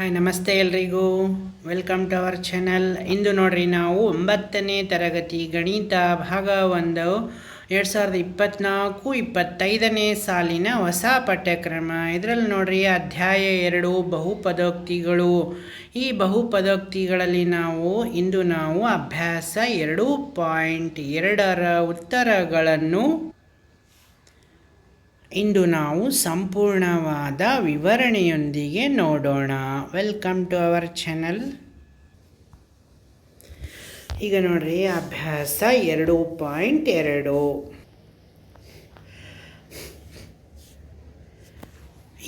Hi ನಮಸ್ತೆ ಎಲ್ರಿಗೂ. Welcome to our channel ಇಂದು ನೋಡ್ರಿ, ನಾವು ಒಂಬತ್ತನೇ ತರಗತಿ ಗಣಿತ ಭಾಗ ಒಂದು, ಎರಡು ಸಾವಿರದ ಇಪ್ಪತ್ತ್ನಾಲ್ಕು ಇಪ್ಪತ್ತೈದನೇ ಸಾಲಿನ ಹೊಸ ಪಠ್ಯಕ್ರಮ. ಇದರಲ್ಲಿ ನೋಡ್ರಿ, ಅಧ್ಯಾಯ ಎರಡು, ಬಹುಪದೋಕ್ತಿಗಳು. ಈ ಬಹುಪದೋಕ್ತಿಗಳಲ್ಲಿ ನಾವು, ಇಂದು ನಾವು ಅಭ್ಯಾಸ ಎರಡು ಪಾಯಿಂಟ್ ಎರಡರ ಉತ್ತರಗಳನ್ನು ಇಂದು ನಾವು ಸಂಪೂರ್ಣವಾದ ವಿವರಣೆಯೊಂದಿಗೆ ನೋಡೋಣ. ವೆಲ್ಕಮ್ ಟು ಅವರ್ ಚಾನಲ್ ಈಗ ನೋಡ್ರಿ, ಅಭ್ಯಾಸ ಎರಡು ಪಾಯಿಂಟ್ ಎರಡು.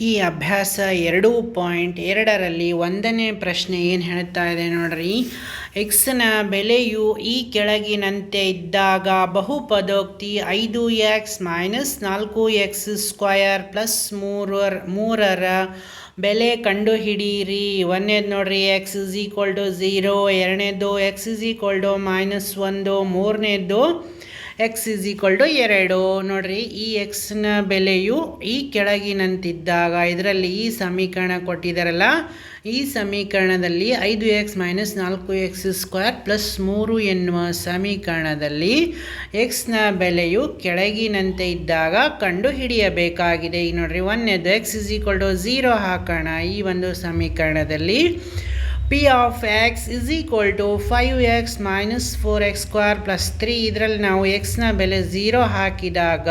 ಈ ಅಭ್ಯಾಸ ಎರಡು ಪಾಯಿಂಟ್ ಎರಡರಲ್ಲಿ ಒಂದನೇ ಪ್ರಶ್ನೆ ಏನು ಹೇಳ್ತಾ ಇದೆ ನೋಡ್ರಿ? ಎಕ್ಸ್ನ ಬೆಲೆಯು ಈ ಕೆಳಗಿನಂತೆ ಇದ್ದಾಗ ಬಹುಪದೋಕ್ತಿ ಐದು ಎಕ್ಸ್ ಮೈನಸ್ ನಾಲ್ಕು ಎಕ್ಸ್ ಸ್ಕ್ವಯರ್ ಪ್ಲಸ್ ಮೂರರ ಮೂರರ ಬೆಲೆ ಕಂಡುಹಿಡಿಯಿರಿ. ಒಂದನೇದು ನೋಡ್ರಿ x is equal to zero ಎರಡನೇದು x is equal to minus ಒಂದು, ಮೂರನೇದು ಎಕ್ಸ್ ಇಸ್ ಈಕ್ವಲ್ ಟು ಎರಡು. ನೋಡ್ರಿ, ಈ ಎಕ್ಸ್ನ ಬೆಲೆಯು ಈ ಕೆಳಗಿನಂತಿದ್ದಾಗ, ಇದರಲ್ಲಿ ಈ ಸಮೀಕರಣ ಕೊಟ್ಟಿದ್ದಾರಲ್ಲ ಈ ಸಮೀಕರಣದಲ್ಲಿ ಐದು ಎಕ್ಸ್ ಮೈನಸ್ ನಾಲ್ಕು ಎಕ್ಸ್ ಸ್ಕ್ವೇರ್ ಪ್ಲಸ್ ಮೂರು ಎನ್ನುವ ಸಮೀಕರಣದಲ್ಲಿ ಎಕ್ಸ್ನ ಬೆಲೆಯು ಕೆಳಗಿನಂತೆ ಇದ್ದಾಗ ಕಂಡು ಹಿಡಿಯಬೇಕಾಗಿದೆ ಈಗ ನೋಡ್ರಿ ಒಂದನೇದು x is equal to zero ಹಾಕೋಣ. ಈ ಒಂದು ಸಮೀಕರಣದಲ್ಲಿ P of x is equal to five x minus four x square plus three ಇದರಲ್ಲಿ ನಾವು ಎಕ್ಸ್ನ ಬೆಲೆ ಝೀರೋ ಹಾಕಿದಾಗ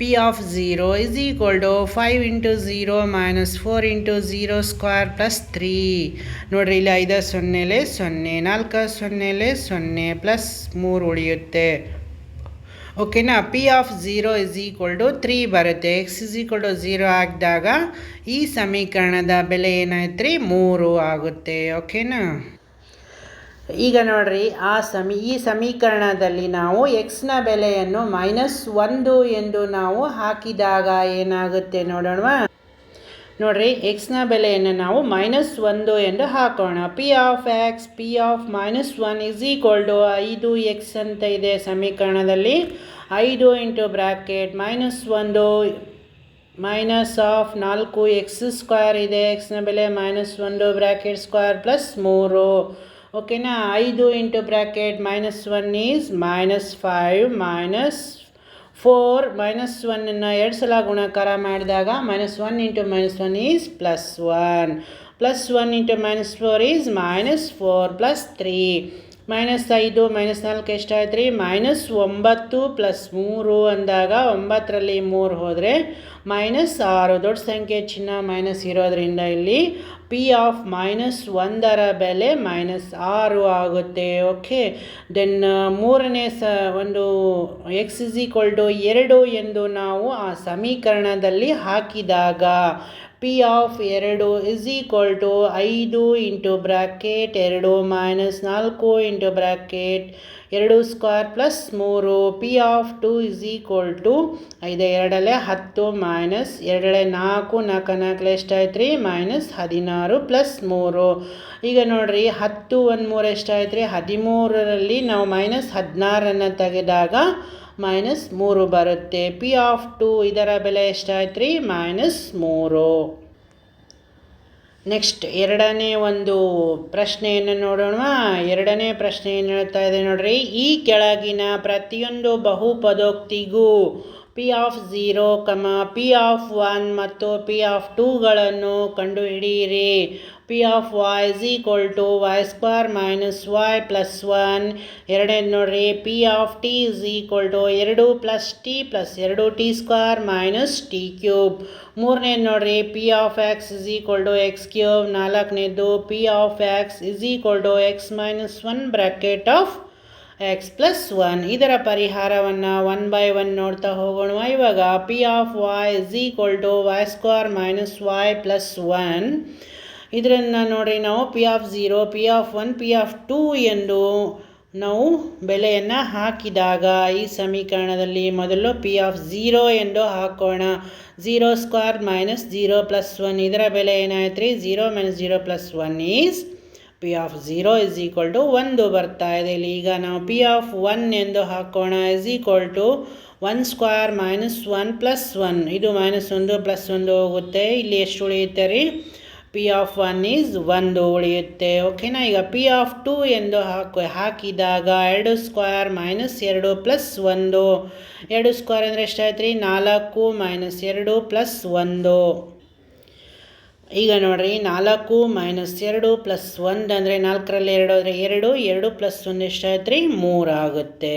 P of zero is equal to five into zero minus four into zero square plus three ನೋಡಿರಿ, ಇಲ್ಲಿ ಐದು ಸೊನ್ನೆಲೆ ಸೊನ್ನೆ, ನಾಲ್ಕು ಸೊನ್ನೆಲೆ ಸೊನ್ನೆ ಪ್ಲಸ್ ಮೂರು ಉಳಿಯುತ್ತೆ. ಓಕೆನಾ? P of zero is equal to three ಬರುತ್ತೆ. X is equal to zero ಹಾಕಿದಾಗ ಈ ಸಮೀಕರಣದ ಬೆಲೆ ಏನಾಯ್ತು ಮೂರು ಆಗುತ್ತೆ. ಓಕೆನಾ? ಈಗ ನೋಡ್ರಿ, ಆ ಸಮಿ, ಈ ಸಮೀಕರಣದಲ್ಲಿ ನಾವು ಎಕ್ಸ್ನ ಬೆಲೆಯನ್ನು ಮೈನಸ್ ಒಂದು ಎಂದು ನಾವು ಹಾಕಿದಾಗ ಏನಾಗುತ್ತೆ ನೋಡೋಣ ನೋಡ್ರಿ ಎಕ್ಸ್ನ ಬೆಲೆಯನ್ನು ನಾವು ಮೈನಸ್ ಒಂದು ಎಂದು ಹಾಕೋಣ. P of x P of minus one is equal to ಐದು ಎಕ್ಸ್ ಅಂತ ಇದೆ ಸಮೀಕರಣದಲ್ಲಿ. ಐದು ಇಂಟು ಬ್ರ್ಯಾಕೆಟ್ ಮೈನಸ್ ಒಂದು ಮೈನಸ್ ಆಫ್ ನಾಲ್ಕು ಎಕ್ಸ್ ಸ್ಕ್ವೇರ್ ಇದೆ. ಎಕ್ಸ್ನ ಬೆಲೆ ಮೈನಸ್ ಒಂದು ಬ್ರ್ಯಾಕೆಟ್ ಸ್ಕ್ವೇರ್ ಪ್ಲಸ್ ಮೂರು. ಓಕೆನಾ ಐದು into bracket minus one is minus five minus four minus ಒನ್ನನ್ನು ಎರಡು ಸಲ ಗುಣಾಕಾರ ಮಾಡಿದಾಗ minus one into minus one is plus one plus one into minus four is minus four plus three minus ಐದು minus ನಾಲ್ಕು ಎಷ್ಟಾಯ್ತು ರೀ ಮೈನಸ್ ಒಂಬತ್ತು plus ಮೂರು ಅಂದಾಗ ಒಂಬತ್ತರಲ್ಲಿ ಮೂರು ಹೋದರೆ ಮೈನಸ್ ಆರು. ದೊಡ್ಡ ಸಂಖ್ಯೆ ಚಿನ್ನ ಮೈನಸ್ ಇರೋದ್ರಿಂದ ಇಲ್ಲಿ ಪಿ ಆಫ್ ಮೈನಸ್ ಒಂದರ ಬೆಲೆ ಮೈನಸ್ ಆರು ಆಗುತ್ತೆ ಓಕೆ ದೆನ್ ಮೂರನೇ ಸ, ಒಂದು ಎಕ್ಸ್ ಇಸ್ ಈಕ್ವಲ್ ಟು ಎರಡು ಎಂದು ನಾವು ಆ ಸಮೀಕರಣದಲ್ಲಿ ಹಾಕಿದಾಗ ಪಿ ಆಫ್ ಎರಡು ಇಸ್ ಈಕ್ವಲ್ ಟು ಐದು ಇಂಟು ಬ್ರ್ಯಾಕೆಟ್ ಎರಡು ಮೈನಸ್ ನಾಲ್ಕು ಇಂಟು ಬ್ರ್ಯಾಕೆಟ್ ಎರಡು ಸ್ಕ್ವೇರ್ ಪ್ಲಸ್ ಮೂರು P of two is equal to ಐದು ಎರಡಲೆ ಹತ್ತು ಮೈನಸ್ ಎರಡಲೆ ನಾಲ್ಕು ನಾಲ್ಕು ನಾಲ್ಕಲೆ ಎಷ್ಟಾಯ್ತು ರೀ ಮೈನಸ್ ಹದಿನಾರು ಪ್ಲಸ್ ಮೂರು. ಈಗ ನೋಡಿರಿ, ಹತ್ತು ಒಂದು ಮೂರು ಎಷ್ಟಾಯ್ತು ರೀ ಹದಿಮೂರರಲ್ಲಿ ನಾವು ಮೈನಸ್ ಹದಿನಾರನ್ನು ತೆಗೆದಾಗ ಮೈನಸ್ ಮೂರು ಬರುತ್ತೆ. ಪಿ ಆಫ್ ಟು ಇದರ ಬೆಲೆ ಎಷ್ಟಾಯ್ತು ರೀ ಮೈನಸ್ ಮೂರು. ನೆಕ್ಸ್ಟ್ ಎರಡನೇ ಒಂದು ಪ್ರಶ್ನೆಯನ್ನು ನೋಡೋಣ ಎರಡನೇ ಪ್ರಶ್ನೆ ಏನು ಹೇಳ್ತಾ ಇದೆ ನೋಡ್ರಿ. ಈ ಕೆಳಗಿನ ಪ್ರತಿಯೊಂದು ಬಹುಪದೋಕ್ತಿಗೂ P of zero comma P of one ಮತ್ತು ಪಿ ಆಫ್ ಟೂಗಳನ್ನು ಕಂಡುಹಿಡಿಯಿರಿ. P of y is equal to y square minus y plus one ಎರಡನೇದು ನೋಡ್ರಿ P of t is equal to ಎರಡು ಪ್ಲಸ್ ಟಿ ಪ್ಲಸ್ ಎರಡು t square minus t cube ಮೂರನೇದು ನೋಡ್ರಿ P of x is equal to x cube ನಾಲ್ಕನೇದು P of x is equal to x minus one bracket of x plus one ಇದರ ಪರಿಹಾರವನ್ನು one by one ನೋಡ್ತಾ ಹೋಗೋಣ. ಇವಾಗ P of y is equal to y square minus y plus one ಇದನ್ನು ನೋಡಿ ನಾವು P of zero P of one P of two ಎಂದು ನಾವು ಬೆಲೆಯನ್ನು ಹಾಕಿದಾಗ ಈ ಸಮೀಕರಣದಲ್ಲಿ ಮೊದಲು ಪಿ ಆಫ್ ಝೀರೋ ಎಂದು ಹಾಕೋಣ. Zero square minus zero plus one ಇದರ ಬೆಲೆ ಏನಾಯ್ತು ರೀ zero minus zero plus one is P of zero is equal to ಒಂದು ಬರ್ತಾ ಇದೆ. ಇಲ್ಲಿ ಈಗ ನಾವು ಪಿ ಆಫ್ ಒನ್ ಎಂದು ಹಾಕೋಣ. Is equal to one square minus one plus one ಇದು ಮೈನಸ್ ಒಂದು ಪ್ಲಸ್ ಒಂದು ಹೋಗುತ್ತೆ. ಇಲ್ಲಿ ಎಷ್ಟು ಉಳಿಯುತ್ತೆ ರೀ? ಪಿ ಆಫ್ ಒನ್ ಈಸ್ ಒಂದು ಉಳಿಯುತ್ತೆ. ಓಕೆನಾ ಈಗ ಪಿ ಆಫ್ ಟು ಎಂದು ಹಾಕು, ಹಾಕಿದಾಗ ಎರಡು ಸ್ಕ್ವೇರ್ ಮೈನಸ್ ಎರಡು ಪ್ಲಸ್ ಒಂದು. ಎರಡು ಸ್ಕ್ವೇರ್ ಅಂದರೆ ಎಷ್ಟಾಯ್ತು ರೀ ನಾಲ್ಕು ಮೈನಸ್ ಎರಡು ಪ್ಲಸ್ ಒಂದು. ಈಗ ನೋಡಿರಿ, ನಾಲ್ಕು ಮೈನಸ್ ಎರಡು ಪ್ಲಸ್ ಒಂದು ಅಂದರೆ ನಾಲ್ಕರಲ್ಲಿ ಎರಡು ಆದರೆ ಎರಡು ಎರಡು ಪ್ಲಸ್ ಒಂದು ಎಷ್ಟಾಯ್ತು ರೀ ಮೂರು ಆಗುತ್ತೆ.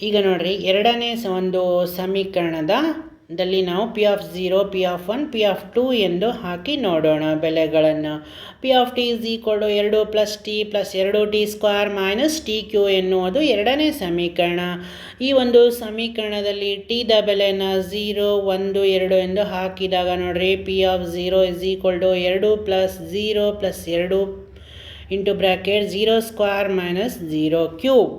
ಈಗ ನೋಡಿರಿ, ಎರಡನೇ ಒಂದು ಸಮೀಕರಣದ ದಲ್ಲಿ ನಾವು P of zero P of one P of two ಎಂದು ಹಾಕಿ ನೋಡೋಣ ಬೆಲೆಗಳನ್ನು. P of t is equal ಎರಡು ಪ್ಲಸ್ ಟಿ ಪ್ಲಸ್ ಎರಡು t square minus t cube ಎನ್ನುವುದು ಎರಡನೇ ಸಮೀಕರಣ. ಈ ಒಂದು ಸಮೀಕರಣದಲ್ಲಿ ಟಿದ ಬೆಲೆನ ಝೀರೋ ಒಂದು, ಎರಡು ಎಂದು ಹಾಕಿದಾಗ ನೋಡ್ರಿ P of zero is equal to ಎರಡು ಪ್ಲಸ್ ಝೀರೋ ಪ್ಲಸ್ ಎರಡು into bracket zero square minus zero cube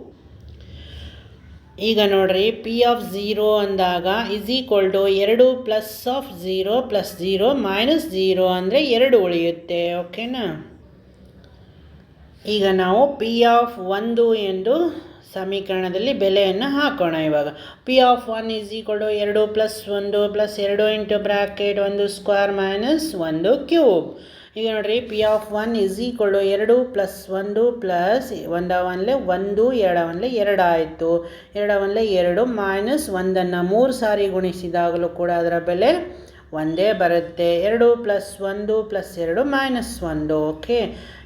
ಈಗ ನೋಡ್ರಿ ಪಿ ಆಫ್ ಝೀರೋ ಅಂದಾಗ ಇಸ್ ಈಕ್ವಲ್ ಟು ಎರಡು plus of zero plus zero minus zero ಅಂದರೆ ಎರಡು ಉಳಿಯುತ್ತೆ ಓಕೆನಾ ಈಗ ನಾವು ಪಿ ಆಫ್ ಒಂದು ಎಂದು ಸಮೀಕರಣದಲ್ಲಿ ಬೆಲೆಯನ್ನು ಹಾಕೋಣ ಇವಾಗ. P of one is equal to ಎರಡು ಪ್ಲಸ್ ಒಂದು ಪ್ಲಸ್ ಎರಡು ಇಂಟು ಬ್ರಾಕೆಟ್ ಒಂದು ಸ್ಕ್ವೇರ್ ಮೈನಸ್ ಒಂದು ಕ್ಯೂಬ್ ಈಗ ನೋಡಿರಿ P of one is equal to ಎರಡು ಪ್ಲಸ್ ಒಂದು ಪ್ಲಸ್ ಒಂದ ಒನ್ಲೆ ಒಂದು, ಎರಡ ಒನ್ಲೆ ಎರಡು ಆಯಿತು. ಎರಡ ಒನ್ಲೆ ಎರಡು ಮೈನಸ್ ಒಂದನ್ನು ಮೂರು ಸಾರಿ ಗುಣಿಸಿದಾಗಲೂ ಕೂಡ ಅದರ ಬೆಲೆ ಒಂದೇ ಬರುತ್ತೆ. ಎರಡು ಪ್ಲಸ್ ಒಂದು ಪ್ಲಸ್ ಎರಡು ಮೈನಸ್ ಒಂದು ಓಕೆ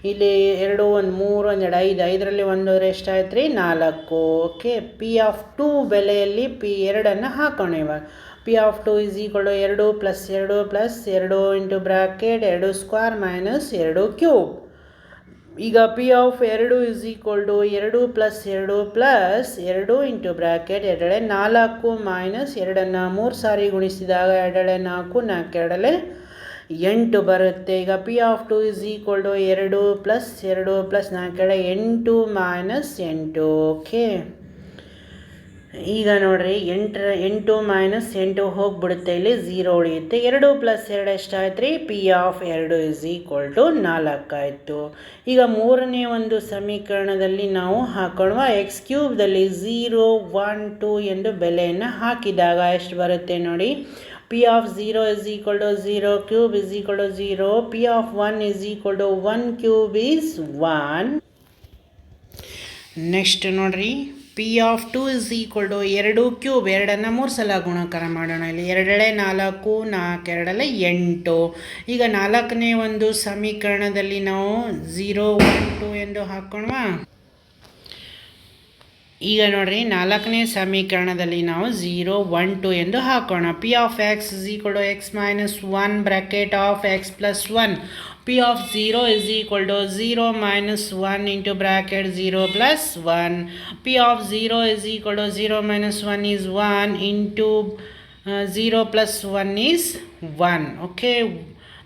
ಇಲ್ಲಿ ಎರಡು, ಒಂದು, ಮೂರು, ಒಂದು, ಎರಡು, ಐದು, ಐದರಲ್ಲಿ ಒಂದು ಎಷ್ಟಾಯ್ತು ರೀ ನಾಲ್ಕು ಓಕೆ ಪಿ ಆಫ್ ಟೂ ಬೆಲೆಯಲ್ಲಿ ಪಿ ಎರಡನ್ನು ಹಾಕೋಣ ಇವಾಗ. P of two is equal ಎರಡು ಪ್ಲಸ್ ಎರಡು ಪ್ಲಸ್ ಎರಡು ಇಂಟು ಬ್ರಾಕೆಟ್ ಎರಡು ಸ್ಕ್ವೇರ್ ಮೈನಸ್ ಎರಡು ಕ್ಯೂಬ್ ಈಗ ಪಿ ಆಫ್ ಎರಡು ಇಸ್ ಈಕ್ವಲ್ ಟು ಎರಡು ಪ್ಲಸ್ ಎರಡು ಪ್ಲಸ್ ಎರಡು ಇಂಟು ಬ್ರ್ಯಾಕೆಟ್ ಎರಡಳೆ ನಾಲ್ಕು ಮೈನಸ್ ಎರಡನ್ನು ಮೂರು ಸಾರಿ ಗುಣಿಸಿದಾಗ ಎರಡಳೆ ನಾಲ್ಕು ನಾಲ್ಕು ಎರಡಲೆ ಎಂಟು ಬರುತ್ತೆ. ಈಗ P of two is equal to ಎರಡು ಪ್ಲಸ್ ಎರಡು ಪ್ಲಸ್ ನಾಲ್ಕೆರಡೆ ಎಂಟು ಮೈನಸ್ ಎಂಟು ಓಕೆ ಈಗ ನೋಡ್ರಿ ಎಂಟರ ಎಂಟು ಮೈನಸ್ ಎಂಟು ಹೋಗ್ಬಿಡುತ್ತೆ, ಇಲ್ಲಿ ಝೀರೋ ಉಳಿಯುತ್ತೆ. ಎರಡು ಪ್ಲಸ್ ಎರಡು ಎಷ್ಟಾಯ್ತು ರೀ ಪಿ ಆಫ್ ಎರಡು ಇಸ್ ಈಕ್ವಲ್ ಟು ನಾಲ್ಕಾಯಿತು ಈಗ ಮೂರನೇ ಒಂದು ಸಮೀಕರಣದಲ್ಲಿ ನಾವು ಹಾಕೊಳ್ಳುವ ಎಕ್ಸ್ ಕ್ಯೂಬ್ದಲ್ಲಿ ಝೀರೋ ಒನ್ ಟು ಎಂದು ಬೆಲೆಯನ್ನು ಹಾಕಿದಾಗ ಎಷ್ಟು ಬರುತ್ತೆ ನೋಡಿ? P of zero is equal to zero cube is equal to zero P of one is equal to one cube is one next ನೋಡ್ರಿ. P of two is equal to ಎರಡು cube ಎರಡನ್ನು ಮೂರು ಸಲ ಗುಣಾಕಾರ ಮಾಡೋಣ. ಇಲ್ಲಿ ಎರಡೆಳೆ ನಾಲ್ಕು ನಾಲ್ಕು ಎರಡಲೆ ಎಂಟು. ಈಗ ನಾಲ್ಕನೇ ಒಂದು ಸಮೀಕರಣದಲ್ಲಿ ನಾವು ಝೀರೋ ಒನ್ ಟು ಎಂದು ಹಾಕೋಣವಾ? ಈಗ ನೋಡ್ರಿ, ನಾಲ್ಕನೇ ಸಮೀಕರಣದಲ್ಲಿ ನಾವು ಝೀರೋ ಒನ್ ಟು ಎಂದು ಹಾಕೋಣ. P of x equal to x minus one bracket of x plus one P of zero is equal to zero minus one into bracket zero plus one P of zero is equal to zero minus one is one into zero plus one is one okay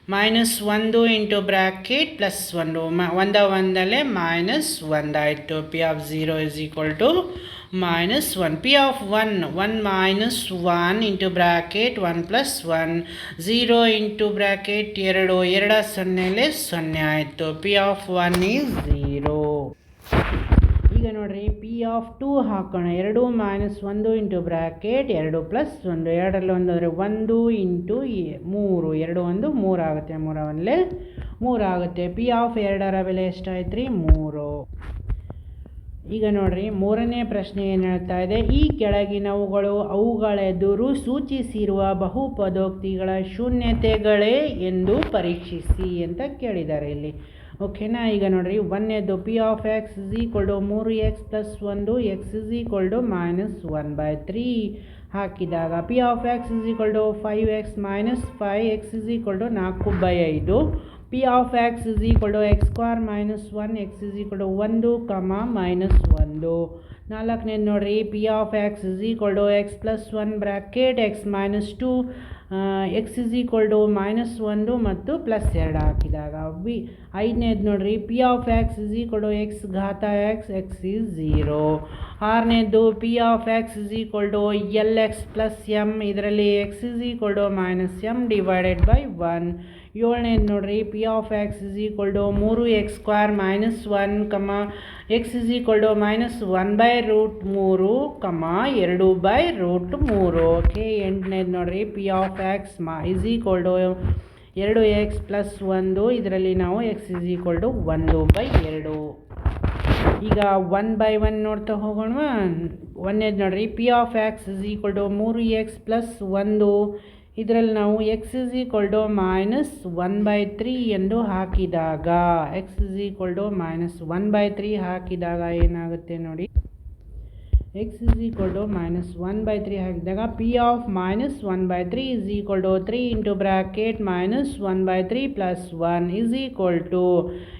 minus ಒಂದು into bracket plus ಒಂದು ಮ ಒಂದ ಒಂದಲ್ಲೇ minus ಒಂದಾಯಿತು P of zero is equal to minus one p of one one minus one into bracket one plus one zero into bracket ಎರಡು, ಎರಡ ಸೊನ್ನೆಲೆ ಸೊನ್ನೆ ಆಯಿತು. P of one is zero ಈಗ ನೋಡ್ರಿ ಪಿ ಆಫ್ ಟು ಹಾಕೋಣ. ಎರಡು minus ಒಂದು ಇಂಟು ಬ್ರ್ಯಾಕೆಟ್ ಎರಡು ಪ್ಲಸ್ ಒಂದು. ಎರಡರಲ್ಲಿ ಒಂದು ಅಂದರೆ ಒಂದು ಇಂಟು ಮೂರು. ಎರಡು ಒಂದು ಮೂರು ಆಗುತ್ತೆ. ಮೂರ ಒಂದಲೇ ಮೂರು ಆಗುತ್ತೆ. ಪಿ ಆಫ್ ಎರಡರ ಬೆಲೆ ಎಷ್ಟಾಯ್ತು ರೀ ಮೂರು. ಈಗ ನೋಡ್ರಿ, ಮೂರನೇ ಪ್ರಶ್ನೆ ಏನು ಹೇಳ್ತಾ ಇದೆ? ಈ ಕೆಳಗಿನವುಗಳು ಅವುಗಳೆದುರು ಸೂಚಿಸಿರುವ ಬಹುಪದೋಕ್ತಿಗಳ ಶೂನ್ಯತೆಗಳೇ ಎಂದು ಪರೀಕ್ಷಿಸಿ ಅಂತ ಕೇಳಿದ್ದಾರೆ ಇಲ್ಲಿ. ಓಕೆನಾ? ಈಗ ನೋಡ್ರಿ ಒಂದನೇದು p of x is equal to ಮೂರು ಎಕ್ಸ್ ಪ್ಲಸ್ ಒಂದು x is equal to minus one by three. ಹಾಕಿದಾಗ p of x is equal to five x minus five x is equal to ನಾಲ್ಕು ಬೈ ಐದು. P of x is equal to x square minus one x is equal to ಒಂದು comma minus ಒಂದು ನಾಲ್ಕನೇದು ನೋಡಿರಿ p of x is equal to x plus one bracket x minus two x is equal to minus ಒಂದು ಮತ್ತು plus ಎರಡು ಹಾಕಿದಾಗ. B ಐದನೇದು ನೋಡಿರಿ p of x is equal to x ಘಾತ ಎಕ್ಸ್ ಎಕ್ಸ್ ಈಸ್ ಝೀರೋ ಆರನೇದು p of x is equal to l x plus m ಇದರಲ್ಲಿ x is equal to minus m divided by one ಏಳನೇದು ನೋಡ್ರಿ p of x is equal to ಮೂರು x square minus one comma x is equal to minus one by root ಮೂರು comma ಎರಡು by root ಮೂರು. Okay ಎಂಟನೇದು ನೋಡ್ರಿ P of x ಮ is equal to ಎರಡು x plus ಒಂದು, ಇದರಲ್ಲಿ ನಾವು ಎಕ್ಸ್ ಇಸ್ ಈಕ್ವಲ್ ಟು ಒಂದು ಬೈ ಎರಡು. ಈಗ ಒನ್ ಬೈ ಒನ್ ನೋಡ್ತಾ ಹೋಗೋಣವಾ? ಒಂದೇದು ನೋಡ್ರಿ p of x is equal to ಮೂರು ಎಕ್ಸ್ ಪ್ಲಸ್ ಒಂದು ಇದರಲ್ಲಿ ನಾವು x is equal to minus one by three ಎಂದು ಹಾಕಿದಾಗ x is equal to minus one by three ಹಾಕಿದಾಗ ಏನಾಗುತ್ತೆ ನೋಡಿ x is equal to minus one by three ಹಾಕಿದಾಗ p of minus one by three is equal to three into bracket minus one by three plus one is equal to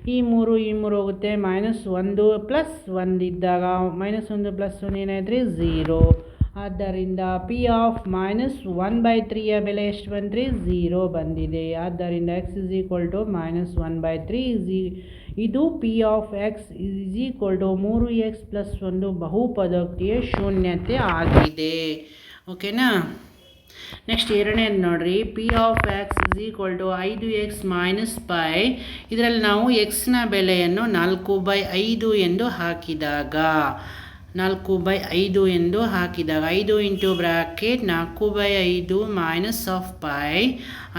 ಈ ಮೂರು ಈ ಮೂರು ಹೋಗುತ್ತೆ minus ಒಂದು ಪ್ಲಸ್ ಒಂದಿದ್ದಾಗ minus ಒಂದು plus one ಏನಾಯ್ತು ರೀ ಝೀರೋ ಆದ್ದರಿಂದ p of minus one by ತ್ರೀಯ ಬೆಲೆ ಎಷ್ಟು ಬಂದ್ರಿ ಝೀರೋ ಬಂದಿದೆ. ಆದ್ದರಿಂದ x is equal to minus one by three is ಇದು p of x is equal to ಮೂರು ಎಕ್ಸ್ ಪ್ಲಸ್ ಒಂದು ಬಹುಪದೋಕ್ತಿಯ ಶೂನ್ಯತೆ ಆಗಿದೆ. ಓಕೆನಾ ನೆಕ್ಸ್ಟ್ ಎರಡನೇದು ನೋಡ್ರಿ. P of x is equal to ಐದು ಎಕ್ಸ್ ಮೈನಸ್ ಬೈ ಇದರಲ್ಲಿ ನಾವು ಎಕ್ಸ್ನ ಬೆಲೆಯನ್ನು ನಾಲ್ಕು ಬೈ ಐದು ಎಂದು ಹಾಕಿದಾಗ ನಾಲ್ಕು ಬೈ ಐದು ಎಂದು ಹಾಕಿದಾಗ ಐದು ಇಂಟು ಬ್ರಾಕೆಟ್ ನಾಲ್ಕು ಬೈ ಐದು ಮೈನಸ್ ಆಫ್ ಪೈ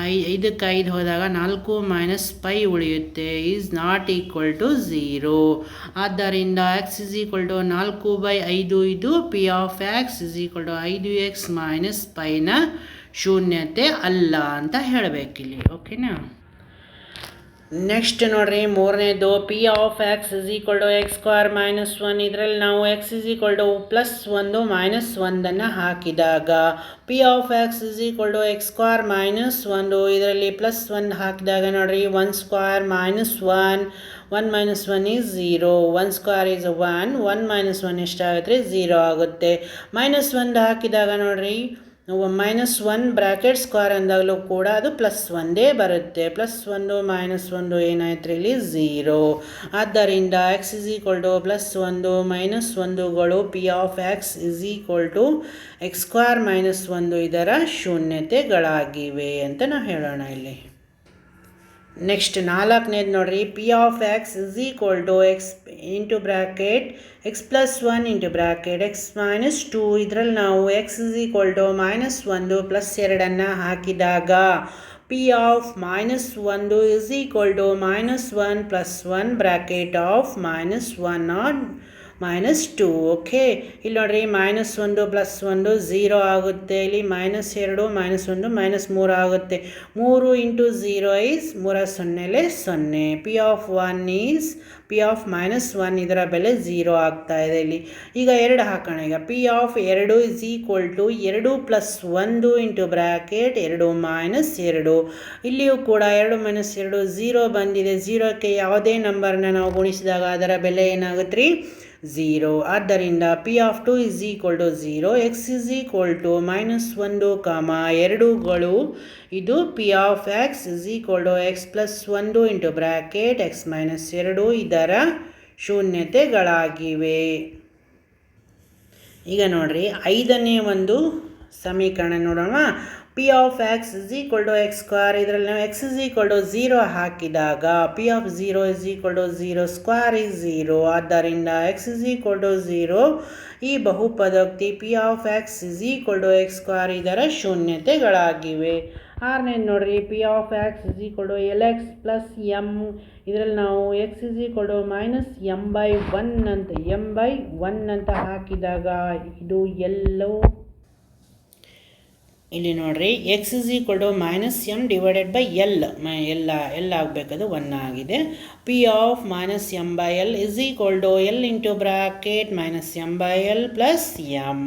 ಐ ಐದಕ್ಕೆ ಐದು ಹೋದಾಗ ನಾಲ್ಕು ಮೈನಸ್ ಪೈ ಉಳಿಯುತ್ತೆ is not equal to zero. ಆದ್ದರಿಂದ ಎಕ್ಸ್ ಇಸ್ ಈಕ್ವಲ್ ಟು ನಾಲ್ಕು ಬೈ ಐದು ಇದು p of x is equal to ಐದು ಎಕ್ಸ್ ಮೈನಸ್ ಪೈನ ಶೂನ್ಯತೆ ಅಲ್ಲ ಅಂತ ಹೇಳಬೇಕಿಲ್ಲಿ ಓಕೆನಾ ನೆಕ್ಸ್ಟ್ ನೋಡ್ರಿ, ಮೂರನೇದು p of x is equal to x square minus one ಇದರಲ್ಲಿ ನಾವು x is equal to plus ಒಂದು ಮೈನಸ್ ಒಂದನ್ನು ಹಾಕಿದಾಗ P of x is equal to x square minus ಒಂದು. ಇದರಲ್ಲಿ ಪ್ಲಸ್ ಒಂದು ಹಾಕಿದಾಗ ನೋಡ್ರಿ one square minus one one minus one is zero one square is one one minus one ಎಷ್ಟಾಗುತ್ತೆ? Zero ಆಗುತ್ತೆ. ಮೈನಸ್ ಒಂದು ಹಾಕಿದಾಗ ನೋಡ್ರಿ ಮೈನಸ್ ಒನ್ ಬ್ರ್ಯಾಕೆಟ್ ಸ್ಕ್ವೇರ್ ಅಂದಾಗಲೂ ಕೂಡ ಅದು ಪ್ಲಸ್ ಒಂದೇ ಬರುತ್ತೆ. ಪ್ಲಸ್ ಒಂದು ಮೈನಸ್ ಒಂದು ಏನಾಯ್ತು ಇಲ್ಲಿ ಝೀರೋ ಆದ್ದರಿಂದ x is equal to plus ಒಂದು minus ಒಂದುಗಳು p of x is equal to x square minus ಒಂದು ಇದರ ಶೂನ್ಯತೆಗಳಾಗಿವೆ ಅಂತ ನಾವು ಹೇಳೋಣ ಇಲ್ಲಿ. ನೆಕ್ಸ್ಟ್ ನಾಲ್ಕನೇದು ನೋಡ್ರಿ. P of x is equal to x into bracket x plus one into bracket x minus two ಇದರಲ್ಲಿ ನಾವು x is equal to minus ಒಂದು ಪ್ಲಸ್ ಎರಡನ್ನು ಹಾಕಿದಾಗ ಪಿ ಆಫ್ ಮೈನಸ್ ಒಂದು is equal to minus one plus one bracket of minus one not minus two, okay? ಇಲ್ಲಿ ನೋಡ್ರಿ, minus ಒಂದು plus ಒಂದು ಝೀರೋ ಆಗುತ್ತೆ. ಇಲ್ಲಿ ಮೈನಸ್ ಎರಡು, ಮೈನಸ್ ಒಂದು, ಮೈನಸ್ ಮೂರು ಆಗುತ್ತೆ. ಮೂರು ಇಂಟು ಝೀರೋ ಈಸ್ ಮೂರ ಸೊನ್ನೆಲೆ ಸೊನ್ನೆ. P of one is p of minus one ಇದರ ಬೆಲೆ ಝೀರೋ ಆಗ್ತಾ ಇದೆ ಇಲ್ಲಿ. ಈಗ ಎರಡು ಹಾಕೋಣ. ಈಗ ಪಿ ಆಫ್ ಎರಡು ಇಸ್ ಈಕ್ವಲ್ ಟು ಎರಡು ಪ್ಲಸ್ ಒಂದು ಇಂಟು ಬ್ರ್ಯಾಕೆಟ್ ಎರಡು ಮೈನಸ್ ಎರಡು. ಇಲ್ಲಿಯೂ ಕೂಡ ಎರಡು ಮೈನಸ್ ಎರಡು ಝೀರೋ ಬಂದಿದೆ. ಝೀರೋಕ್ಕೆ ಯಾವುದೇ ನಂಬರ್ನ ನಾವು ಗುಣಿಸಿದಾಗ ಅದರ ಬೆಲೆ ಏನಾಗುತ್ತೆ ರೀ? ಝೀರೋ ಆದ್ದರಿಂದ p of two is equal to zero x is equal to minus ಒಂದು ಕಾಮ ಎರಡುಗಳು ಇದು p of x is equal to x plus ಒಂದು ಇಂಟು ಬ್ರ್ಯಾಕೆಟ್ ಎಕ್ಸ್ ಮೈನಸ್ ಎರಡು ಇದರ ಶೂನ್ಯತೆಗಳಾಗಿವೆ. ಈಗ ನೋಡ್ರಿ, ಐದನೇ ಒಂದು ಸಮೀಕರಣ ನೋಡೋಣ. P of x is equal to x square ಇದರಲ್ಲಿ ನಾವು x is equal to zero ಹಾಕಿದಾಗ p of zero is equal to zero square is zero ಆದ್ದರಿಂದ x is equal to zero ಈ ಬಹುಪದೋಕ್ತಿ p of x is equal to x square ಇದರ ಶೂನ್ಯತೆಗಳಾಗಿವೆ. ಆರನೇ ನೋಡಿರಿ p of x is equal to l x plus m ಇದರಲ್ಲಿ ನಾವು x is equal to minus m by one ಅಂತ m by one ಅಂತ ಹಾಕಿದಾಗ ಇದು ಎಲ್ಲವೂ ಇಲ್ಲಿ ನೋಡ್ರಿ x is equal to minus m divided by l ಮೈ ಎಲ್ಲ ಎಲ್ ಆಗಬೇಕದು ಒನ್ ಆಗಿದೆ. P of minus m by l is equal to l into bracket minus m by l plus m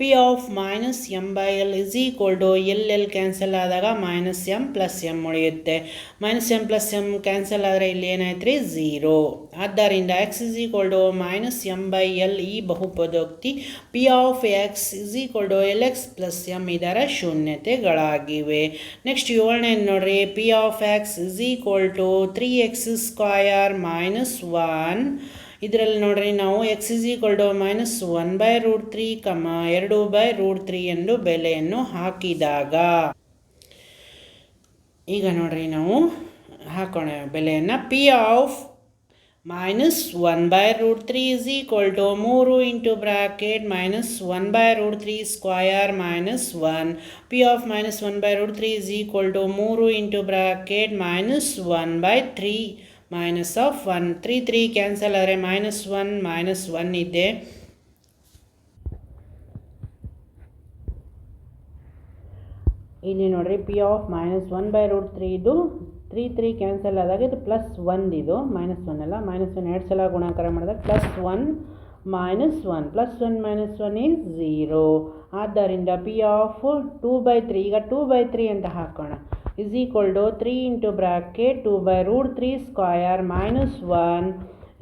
p of minus m by l is equal to l l cancel ಆದಾಗ minus m plus m ಉಳಿಯುತ್ತೆ. Minus m plus m cancel ಆದರೆ ಇಲ್ಲಿ ಏನಾಯ್ತು ರೀ zero ಆದ್ದರಿಂದ x is equal to minus m by l ಈ ಬಹುಪದೋಕ್ತಿ p of x is equal to l x plus m ಇದರ ಶೂನ್ಯತೆಗಳಾಗಿವೆ. ನೆಕ್ಸ್ಟ್ ಏಳನೇ ನೋಡ್ರಿ. P of x is equal to three x square minus one ಇದರಲ್ಲಿ ನೋಡ್ರಿ ನಾವು x is equal to minus one by root three comma ಎರಡು by root three ಎಂದು ಬೆಲೆಯನ್ನು ಹಾಕಿದಾಗ, ಈಗ ನೋಡ್ರಿ ನಾವು ಹಾಕೋಣ ಬೆಲೆಯನ್ನು. P of minus one by root three is equal to ಮೂರು into bracket minus one by root three square minus one p of minus one by root three is equal to ಮೂರು into bracket minus one by three minus of one three three cancel ಆದರೆ minus one minus one ಇದೆ ಇಲ್ಲಿ ನೋಡಿರಿ p of minus one by root three ಇದು three three cancel ಆದಾಗ ಇದು plus one ಇದು minus one ಅಲ್ಲ? ಮೈನಸ್ ಒನ್ ಎರಡು ಸಲ ಗುಣಾಕಾರ ಮಾಡಿದಾಗ plus one minus one plus one minus one is zero ಆದ್ದರಿಂದ p of two by three ಈಗ ಟೂ ಬೈ ತ್ರೀ ಅಂತ ಹಾಕೋಣ. Is equal to three into bracket two by root three square minus one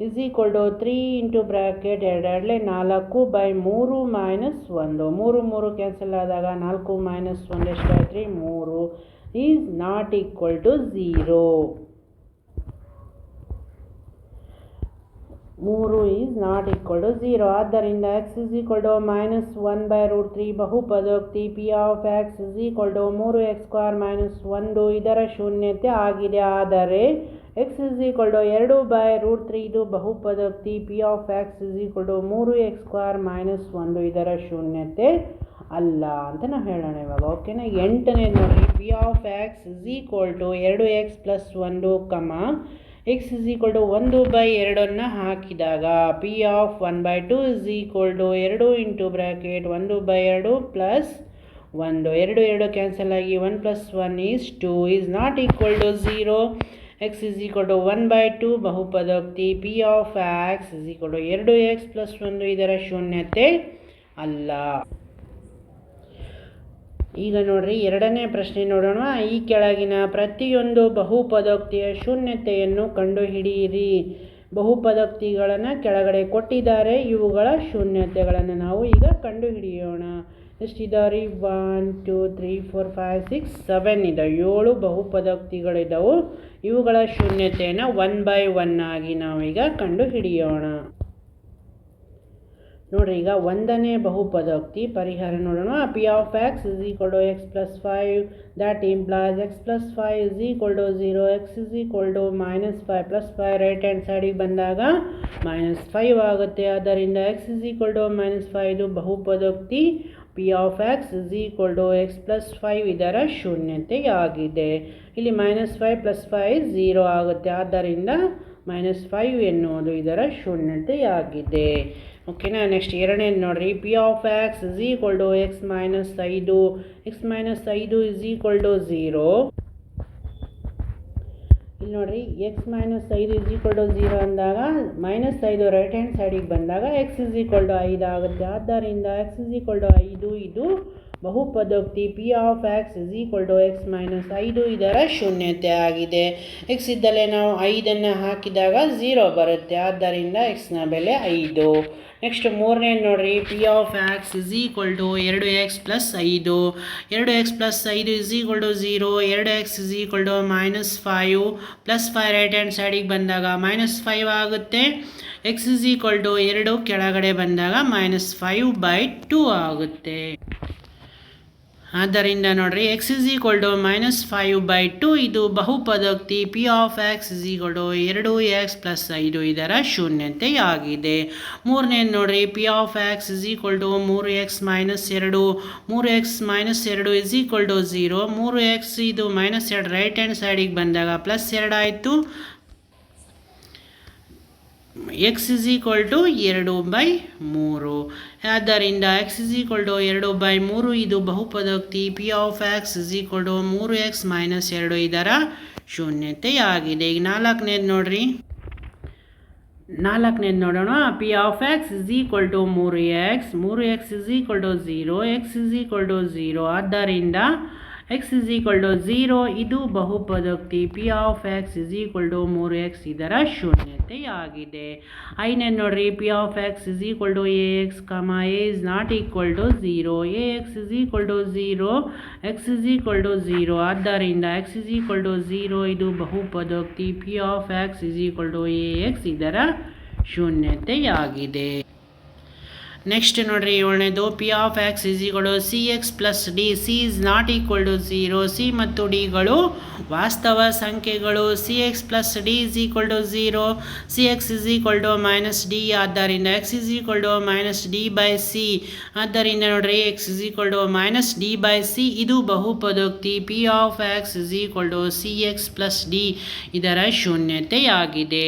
is equal to three into bracket ಎರಡೆರಡಲೆ ನಾಲ್ಕು by ಮೂರು minus ಒಂದು. ಮೂರು ಮೂರು cancel ಆದಾಗ ನಾಲ್ಕು ಮೈನಸ್ ಒಂದು ಎಷ್ಟಾಯ್ತು ರೀ ಮೂರು ಈಸ್ ನಾಟ್ ಈಕ್ವಲ್ ಝೀರೋ ಮೂರು is not equal to zero ಆದ್ದರಿಂದ x is equal to minus one by root three ಬಹುಪದೋಕ್ತಿ p of x is equal to ಮೂರು ಎಕ್ಸ್ ಸ್ಕ್ವೇರ್ ಮೈನಸ್ ಒಂದು ಇದರ ಶೂನ್ಯತೆ ಆಗಿದೆ. ಆದರೆ ಎಕ್ಸ್ ಇಸ್ ಈಕ್ವಲ್ ಟು ಎರಡು by root three ಇದು ಬಹುಪದೋಕ್ತಿ p of x is equal to ಮೂರು x square minus ಒಂದು ಇದರ ಶೂನ್ಯತೆ ಅಲ್ಲ ಅಂತ ನಾವು ಹೇಳೋಣ ಇವಾಗ. ಓಕೆನಾ ಎಂಟನೇ ನೋಡಿ. P of x is equal to ಎರಡು ಎಕ್ಸ್ ಪ್ಲಸ್ ಒಂದು comma x is equal to ಒಂದು ಬೈ ಎರಡನ್ನು ಹಾಕಿದಾಗ p of one by two is equal to ಎರಡು ಇಂಟು ಬ್ರ್ಯಾಕೆಟ್ ಒಂದು ಬೈ ಎರಡು ಪ್ಲಸ್ ಒಂದು. ಎರಡು ಎರಡು ಕ್ಯಾನ್ಸಲ್ ಆಗಿ one plus one is two is not equal to zero x is equal to one by two ಬಹುಪದೋಕ್ತಿ p of x is equal to ಎರಡು x plus ಒಂದು ಇದರ ಶೂನ್ಯತೆ ಅಲ್ಲ. ಈಗ ನೋಡ್ರಿ ಎರಡನೇ ಪ್ರಶ್ನೆ ನೋಡೋಣ. ಈ ಕೆಳಗಿನ ಪ್ರತಿಯೊಂದು ಬಹುಪದೋಕ್ತಿಯ ಶೂನ್ಯತೆಯನ್ನು ಕಂಡುಹಿಡಿಯಿರಿ. ಬಹುಪದೋಕ್ತಿಗಳನ್ನು ಕೆಳಗಡೆ ಕೊಟ್ಟಿದ್ದಾರೆ. ಇವುಗಳ ಶೂನ್ಯತೆಗಳನ್ನು ನಾವು ಈಗ ಕಂಡುಹಿಡಿಯೋಣ. ಎಷ್ಟಿದಾವೆ one two three four five six seven ಇದಾವೆ ಏಳು ಬಹುಪದೋಕ್ತಿಗಳಿದ್ದಾವೆ ಇವುಗಳ ಶೂನ್ಯತೆಯನ್ನು ಒನ್ ಬೈ ಒನ್ ಆಗಿ ನಾವೀಗ ಕಂಡುಹಿಡಿಯೋಣ. ನೋಡ್ರಿ, ಈಗ ಒಂದನೇ ಬಹುಪದೋಕ್ತಿ ಪರಿಹಾರ ನೋಡೋಣ. P of x is equal to x plus five that implies x plus five is equal to zero x is equal to minus five plus five right hand ಸೈಡಿಗೆ ಬಂದಾಗ ಮೈನಸ್ ಫೈವ್ ಆಗುತ್ತೆ. ಆದ್ದರಿಂದ x is equal to minus five ಇದು ಬಹುಪದೋಕ್ತಿ. P of x is equal to x plus five ಇದರ ಶೂನ್ಯತೆಯಾಗಿದೆ. ಇಲ್ಲಿ minus five plus five zero ಆಗುತ್ತೆ. ಆದ್ದರಿಂದ ಮೈನಸ್ ಫೈವ್ ಎನ್ನುವುದು ಇದರ ಶೂನ್ಯತೆಯಾಗಿದೆ. ಓಕೆನಾ ನೆಕ್ಸ್ಟ್ ಎರಡನೇದು ನೋಡ್ರಿ. P of x is equal to x minus ಐದು. ಎಕ್ಸ್ ಮೈನಸ್ ಐದು ಇಸ್ ಈಕ್ವಲ್ ಟು ಝೀರೋ ಇಲ್ಲಿ ನೋಡ್ರಿ ಎಕ್ಸ್ ಮೈನಸ್ ಐದು ಇಸ್ ಈಕ್ವಲ್ ಟು ಝೀರೋ ಅಂದಾಗ ಮೈನಸ್ ಐದು ರೈಟ್ ಹ್ಯಾಂಡ್ ಸೈಡಿಗೆ ಬಂದಾಗ ಎಕ್ಸ್ ಇಸ್ ಈಕ್ವಲ್ ಟು ಐದು ಆಗುತ್ತೆ. ಆದ್ದರಿಂದ ಎಕ್ಸ್ ಇಸ್ ಈಕ್ವಲ್ ಟು ಐದು, ಇದು ಬಹುಪದೋಕ್ತಿ P of x is equal to x minus ಐದು ಇದರ ಶೂನ್ಯತೆ ಆಗಿದೆ. ಎಕ್ಸ್ ಇದ್ದಲ್ಲೇ ನಾವು ಐದನ್ನು ಹಾಕಿದಾಗ ಝೀರೋ ಬರುತ್ತೆ. ಆದ್ದರಿಂದ ಎಕ್ಸ್ನ ಬೆಲೆ ಐದು. ನೆಕ್ಸ್ಟ್ ಮೂರನೇ ನೋಡಿರಿ. P of x is equal to ಎರಡು ಎಕ್ಸ್ ಪ್ಲಸ್ ಐದು. ಎರಡು ಎಕ್ಸ್ ಪ್ಲಸ್ ಐದು ಇಸ್ ಈಕ್ವಲ್ ಟು ಝೀರೋ ಎರಡು x is equal to minus five plus five right hand ಸೈಡಿಗೆ ಬಂದಾಗ ಮೈನಸ್ ಫೈವ್ ಆಗುತ್ತೆ. ಎಕ್ಸ್ ಇಸ್ ಈಕ್ವಲ್ ಟು ಎರಡು ಕೆಳಗಡೆ ಬಂದಾಗ ಮೈನಸ್ ಫೈವ್ ಬೈ ಟೂ ಆಗುತ್ತೆ. ಆದ್ದರಿಂದ ನೋಡ್ರಿ x is equal to minus five by two ಇದು ಬಹುಪದೋಕ್ತಿ P of x is equal to ಎರಡು ಎಕ್ಸ್ ಪ್ಲಸ್ ಐದು ಇದರ ಶೂನ್ಯತೆಯಾಗಿದೆ. ಮೂರನೇ ನೋಡ್ರಿ P of x is equal to ಮೂರು ಎಕ್ಸ್ ಮೈನಸ್ ಎರಡು, ಮೂರು ಎಕ್ಸ್ ಮೈನಸ್ ಎರಡು ಇಸ್ ಈಕ್ವಲ್ ಟು ಝೀರೋ ಮೂರು ಎಕ್ಸ್ ಇದು ಮೈನಸ್ ಎರಡು ರೈಟ್ ಹ್ಯಾಂಡ್ ಸೈಡಿಗೆ ಬಂದಾಗ ಪ್ಲಸ್ ಎರಡು ಆಯಿತು ಎಕ್ಸ್ ಇಸ್ ಈಕ್ವಲ್ ಟು ಎರಡು ಬೈ ಮೂರು. ಆದ್ದರಿಂದ ಎಕ್ಸ್ ಇಸ್ ಈಕ್ವಲ್ ಟು ಎರಡು ಬೈ ಮೂರು, ಇದು ಬಹುಪದೋಕ್ತಿ. P of x is equal to ಮೂರು ಎಕ್ಸ್ ಮೈನಸ್ ಎರಡು ಇದರ ಶೂನ್ಯತೆಯಾಗಿದೆ. ಈಗ ನಾಲ್ಕನೇದು ನೋಡ್ರಿ. ನಾಲ್ಕನೇದು ನೋಡೋಣ. P of x is equal to ಮೂರು ಎಕ್ಸ್ ಮೂರು x is equal to zero x is equal to zero ಆದ್ದರಿಂದ x is equal to zero ಇದು ಬಹುಪದೋಕ್ತಿ. P of x is equal to ಮೂರು ಎಕ್ಸ್ ಇದರ ಶೂನ್ಯತೆಯಾಗಿದೆ. ಐನೇ ನೋಡ್ರಿ P of x is equal to a x comma a is not equal to zero a x is equal to zero x is equal to zero ಆದ್ದರಿಂದ x is equal to zero ಇದು ಬಹುಪದೋಕ್ತಿ. P of x is equal to a x ಇದರ ಶೂನ್ಯತೆಯಾಗಿದೆ. Next ನೋಡ್ರಿ, ಏಳನೇದು P of X is ಈಗಳು c x plus d c is not equal to zero c ಮತ್ತು ಡಿಗಳು ವಾಸ್ತವ ಸಂಖ್ಯೆಗಳು. C x plus d is equal to zero c x is equal to minus d ಆದ್ದರಿಂದ x is equal to minus d by c ಆದ್ದರಿಂದ ನೋಡ್ರಿ x is equal to minus d by c ಇದು ಬಹುಪದೋಕ್ತಿ. P of x is equal to c x plus d ಇದರ ಶೂನ್ಯತೆಯಾಗಿದೆ.